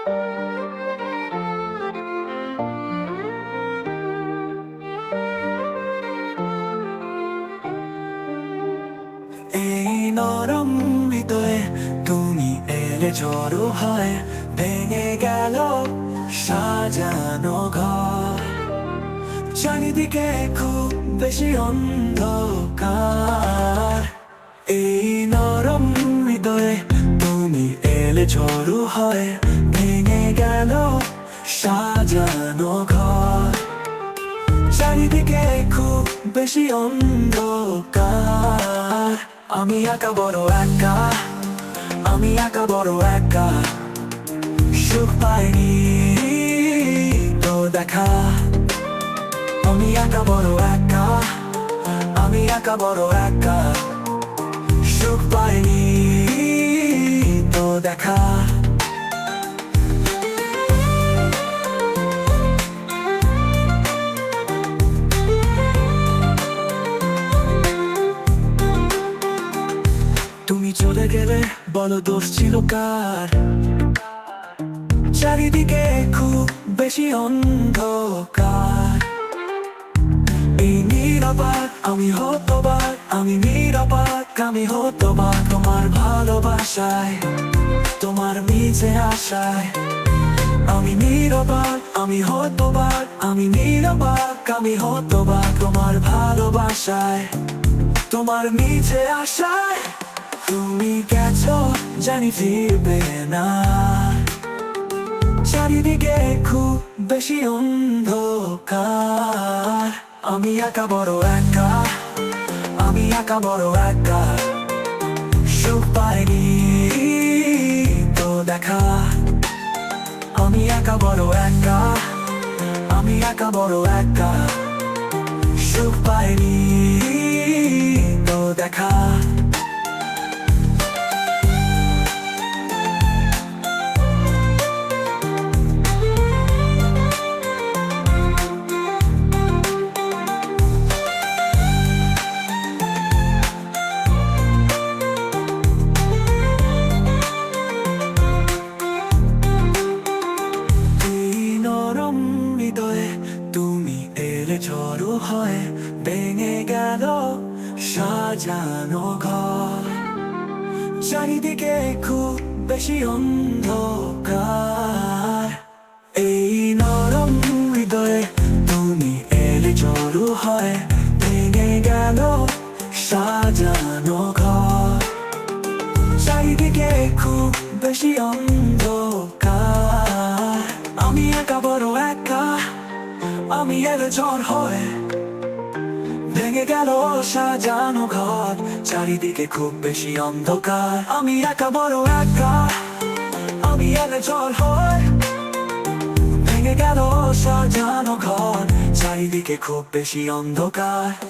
এই নরম হৃদয়ে তুমি এলে জড়ো হয় ভেঙে গেল সাজানো ঘর চারিদিকে খুব বেশি অন্ধকার এই নরম হৃদয়ে তুমি এলে ঝড়ো হয় সাজানো ঘর। চারিদিকে খুব বেশি অন্ধকার। আমি একা বড় একা, আমি একা বড় একা। সুখ পাইনি তো দেখা। আমি একা বড় একা, আমি একা বড় একা। সুখ পাইনি তো দেখা। গেলে বলো দোষ ছিল কার? চারিদিকে খুব বেশি অন্ধকার। এই নিরাপদ, আমি হতবাক, আমি নিরাপদ, আমি হতবাক তোমার ভালোবাসায়, তোমার মিছে আশায়। আমি নিরাপদ, আমি হতবাক, আমি নিরাপদ, আমি হতবাক তোমার ভালোবাসায়, তোমার মিছে আশায়। তুমি গেছো জানি ফিরবে না। চারিদিকে খুব বেশি অন্ধকার। আমি একা বড় একা, আমি একা বড় একা। দেখা। আমি একা বড় একা, আমি একা বড় একা। দেখা। ভেঙে গেল সাজানো ঘর চারিদিকে খুব বেশি অন্ধকার এই নরম হৃদয়ে তুমি এলে ঝড়ো হয় ভেঙে গেল সাজানো ঘর চারিদিকে খুব বেশি অন্ধকার আমি একা বড় একা আমি এলে ঝড় হয় ভেঙে গেল সাজানো ঘর। চারিদিকে খুব বেশি অন্ধকার। আমি একা বড় একা। আমি এলে জল হয়। ভেঙে গেল সাজানো ঘর। চারিদিকে খুব বেশি অন্ধকার।